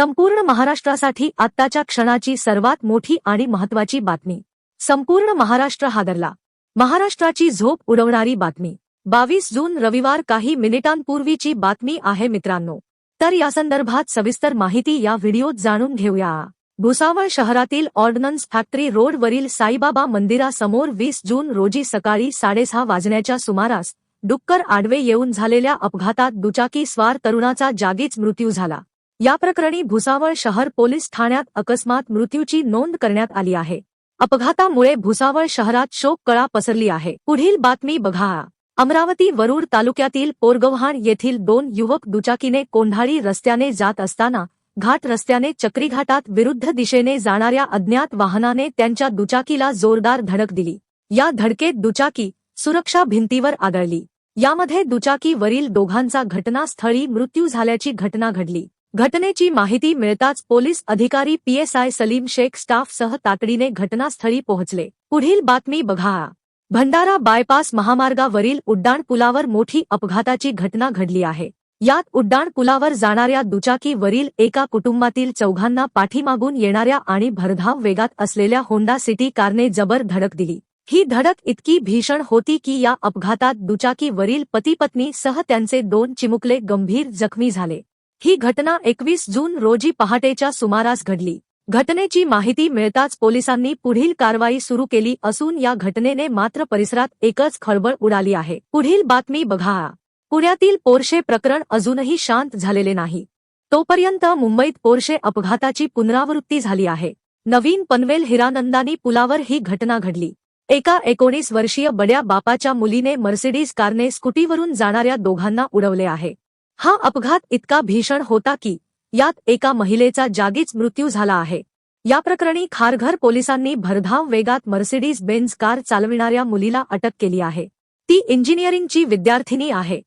संपूर्ण महाराष्ट्रासाठी आत्ताच्या क्षणाची सर्वात मोठी आणि महत्वाची बातमी. संपूर्ण महाराष्ट्र हादरला. महाराष्ट्राची झोप उडवणारी बातमी. बावीस जून रविवार काही मिनिटांपूर्वीची बातमी आहे मित्रांनो. तर यासंदर्भात सविस्तर माहिती या व्हिडिओत जाणून घेऊया. भुसावळ शहरातील ऑर्डनन्स फॅक्टरी रोडवरील साईबाबा मंदिरासमोर वीस जून रोजी सकाळी साडेसहा वाजण्याच्या सुमारास डुक्कर आडवे येऊन झालेल्या अपघातात दुचाकी स्वार तरुणाचा जागीच मृत्यू झाला. या प्रकरणी भुसावळ शहर पोलीस ठाण्यात अकस्मात मृत्यूची नोंद करण्यात आली आहे. अपघातामुळे भुसावळ शहरात शोक कळा पसरली आहे. पुढील बातमी बघा. अमरावती वरुड तालुक्यातील पोरगव्हाण येथील दोन युवक दुचाकीने कोंढाळी रस्त्याने जात असताना घाट रस्त्याने चक्रीघाटात विरुद्ध दिशेने जाणाऱ्या अज्ञात वाहनाने त्यांच्या दुचाकीला जोरदार धडक दिली. या धडकेत दुचाकी सुरक्षा भिंतीवर आदळली. यामध्ये दुचाकीवरील दोघांचा घटनास्थळी मृत्यू झाल्याची घटना घडली. घटनेची माहिती मिळताच पोलीस अधिकारी पीएसआय सलीम शेख स्टाफसह तातडीने घटनास्थळी पोहोचले. पुढील बातमी बघा. भंडारा बायपास महामार्गावरील उड्डाणपुलावर मोठी अपघाताची घटना घडली आहे. यात उड्डाणपुलावर जाणाऱ्या दुचाकीवरील एका कुटुंबातील चौघांना पाठीमागून येणाऱ्या आणि भरधाव वेगात असलेल्या होंडा सिटी कारने जबर धडक दिली. ही धडक इतकी भीषण होती की या अपघातात दुचाकीवरील पतीपत्नी सह त्यांचे दोन चिमुकले गंभीर जखमी झाले. ही घटना एकवीस जून रोजी पहाटेच्या सुमारास घडली. घटनेची माहिती मिळताच पोलिसांनी पुढील कारवाई सुरू केली असून या घटनेने मात्र परिसरात एकच खळबळ उडाली आहे. पुढील बातमी बघा. पुण्यातील पोरशे प्रकरण अजूनही शांत झालेले नाही. तोपर्यंत मुंबईत पोरशे अपघाताची पुनरावृत्ती झाली आहे. नवीन पनवेल हिरानंदानी पुलावर ही घटना घडली. एका एकोणीस वर्षीय बड्या बापाच्या मुलीने मर्सिडीज कारने स्कूटीवरून जाणाऱ्या दोघांना उडवले आहे. हा अपघात इतका भीषण होता की यात एका महिलेचा जागीच मृत्यू झाला आहे. या प्रकरणी खारघर पोलिसांनी भरधाव वेगात मर्सिडीज बेन्झ कार चालविणाऱ्या मुलीला अटक केली आहे. ती इंजिनिअरिंगची विद्यार्थिनी आहे.